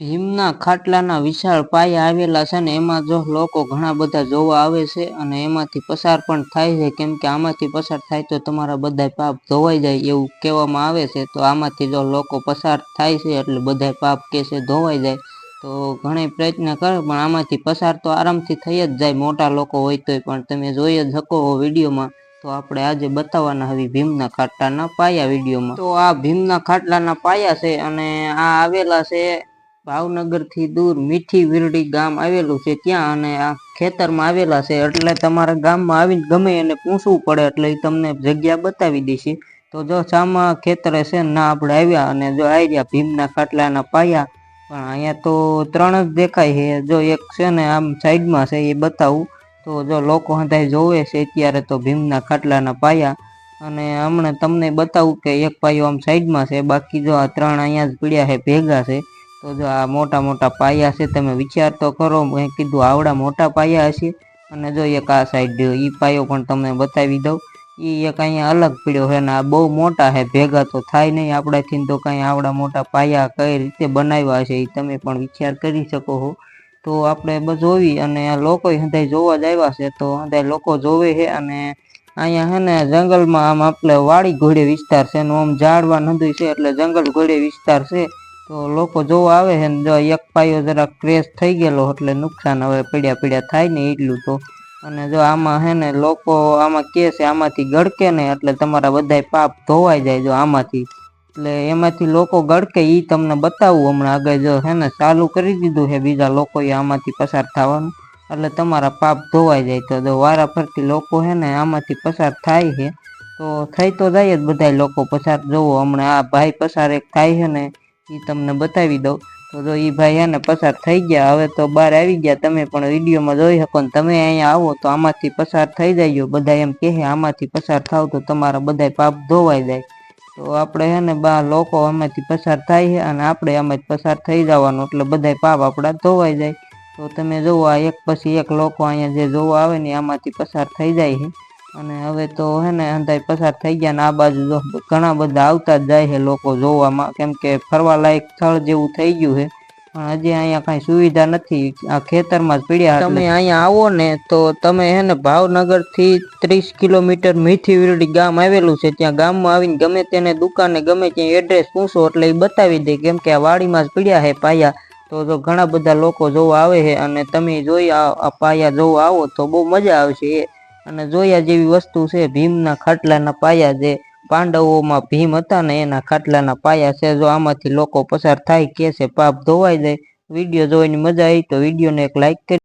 ભીમના ખાટલાના વિશાળ પાયા આવેલા છે ને એમાં જો લોકો ઘણા બધા જોવા આવે છે અને એમાંથી પસાર પણ થાય છે, કેમ કે આમાંથી પસાર થાય તો તમારા બધા પાપ ધોવાઈ જાય એવું કહેવામાં આવે છે, તો આમાંથી જો લોકો પસાર થાય છે એટલે બધા પાપ કે છે ધોવાઈ જાય. તો ઘણી પ્રયત્ન કરે પણ આમાંથી પસાર તો આરામથી થઈ જ જાય, મોટા લોકો હોય તોય પણ તમે જોઈ જ શકો વિડીયોમાં. તો આપણે આજે બતાવવાના હવે ભીમના ખાટલાના પાયા વિડીયોમાં. તો આ ભીમના ખાટલાના પાયા છે અને આ આવેલા છે ભાવનગરથી દૂર મીઠી વીરડી ગામ આવેલું છે. ત્યાં અને આ ખેતરમાં આવેલા છે. એટલે તમારા ગામમાં આવીને ગમે એને પૂછવું પડે એટલે એ તમને જગ્યા બતાવી દેશે. તો જો સામા ખેતરે છે ના આપણે આવ્યા અને જો આવ્યા ભીમના ખાટલાના પાયા. પણ અહીંયા તો ત્રણ જ દેખાય છે. જો એક છે ને આમ સાઈડમાં છે એ બતાવું. તો જો લોકો હંધાય જોવે છે અત્યારે તો ભીમના ખાટલાના પાયા. અને હમણાં તમને બતાવું કે એક પાયો આમ સાઈડમાં છે. બાકી જો આ ત્રણ અહીંયા જ પીડ્યા છે, ભેગા છે. તો જો આ મોટા મોટા પાયા છે, તમે વિચાર તો કરો, મેં કીધું આવડા મોટા પાયા હશે. અને જો એક આ સાઈડ એ પાયો પણ તમને બતાવી દઉં. એ એક અહીંયા અલગ પીડ્યો છે ને આ બહુ મોટા છે, ભેગા તો થાય નહીં. આપણાથી તો કાંઈ આવડા મોટા પાયા કઈ રીતે બનાવ્યા છે એ તમે પણ વિચાર કરી શકો છો તો આપણે જોવી અને લોકો હંધાય જોવા જ આવ્યા છે, તો હંધાય લોકો જોવે છે અને અહીંયા છે ને જંગલમાં આમ આપણે વાડી ઘોડે વિસ્તાર છે આમ ઝાડવા નદી છે, એટલે જંગલ ઘોડે વિસ્તાર છે. તો લોકો જોવા આવે છે ને, જો એક પાયો જરા ક્રેશ થઈ ગયેલો એટલે નુકસાન હવે પડ્યા પડ્યા થાય ને એટલું તો. અને જો આમાં હે ને, લોકો આમાં કે છે આમાંથી ગળકે ને, એટલે તમારા બધાય પાપ ધોવાઈ જાય જો આમાંથી. એટલે એમાંથી લોકો ગળકે એ તમને બતાવું હમણાં આગળ જો હે ને, ચાલુ કરી દીધું છે બીજા લોકોએ આમાંથી પસાર થવાનું. એટલે તમારા પાપ ધોવાઈ જાય તો જો વારા ફરતી લોકો હે ને, આમાંથી પસાર થાય છે. તો થઈ તો જાય જ બધાય લોકો પસાર. જોવો હમણાં આ ભાઈ પસાર એક થાય છે ને એ તમને બતાવી દઉં. તો જો એ ભાઈ આને પસાર થઈ ગયા. હવે તો બહાર આવી ગયા. તમે પણ વિડીયોમાં જોઈ શકો ને તમે અહીંયા આવો તો આમાંથી પસાર થઈ જાય બધા એમ કહે, આમાંથી પસાર થાવ તો તમારા બધા પાપ ધોવાઈ જાય. તો આપણે હે ને બા લોકો આમાંથી પસાર થાય છે અને આપણે આમાંથી પસાર થઈ જવાનું. એટલે બધા પાપ આપણા ધોવાઈ જાય. તો તમે જોવો આ એક પછી એક લોકો અહીંયા જે જોવા આવે ને આમાંથી પસાર થઈ જાય છે. અને હવે તો હે ને અંધાય પસાર થઈ ગયા ને આ બાજુ ઘણા બધા આવતા જ જાય છે લોકો જોવામાં. કેમ કે ફરવા લાયક સ્થળ જેવું થઈ ગયું છે. પણ હજી અહીંયા કાંઈ સુવિધા નથી. આ ખેતરમાં જ પીડ્યા તમે અહીંયા આવો ને તો તમે હે ને ભાવનગરથી ત્રીસ કિલોમીટર મીઠી વીરડી ગામ આવેલું છે. ત્યાં ગામમાં આવીને ગમે તેને દુકાને ગમે ત્યાં એડ્રેસ પૂછો એટલે એ બતાવી દે. કેમ કે આ વાડીમાં જ પીડ્યા છે પાયા. તો જો ઘણા બધા લોકો જોવા આવે છે અને તમે જોઈ આ પાયા જોવા આવો તો બહુ મજા આવશે એ. અને જોયા જેવી વસ્તુ છે, ભીમના ખાટલાના પાયા જે પાંડવોમાં ભીમ હતા ને એના ખાટલાના પાયા છે, જો આમાંથી લોકો પસાર થાય કે છે, પાપ ધોવાઈ જાય, વીડિયો જોવાની મજા આવી તો વિડીયોને એક લાઈક કરી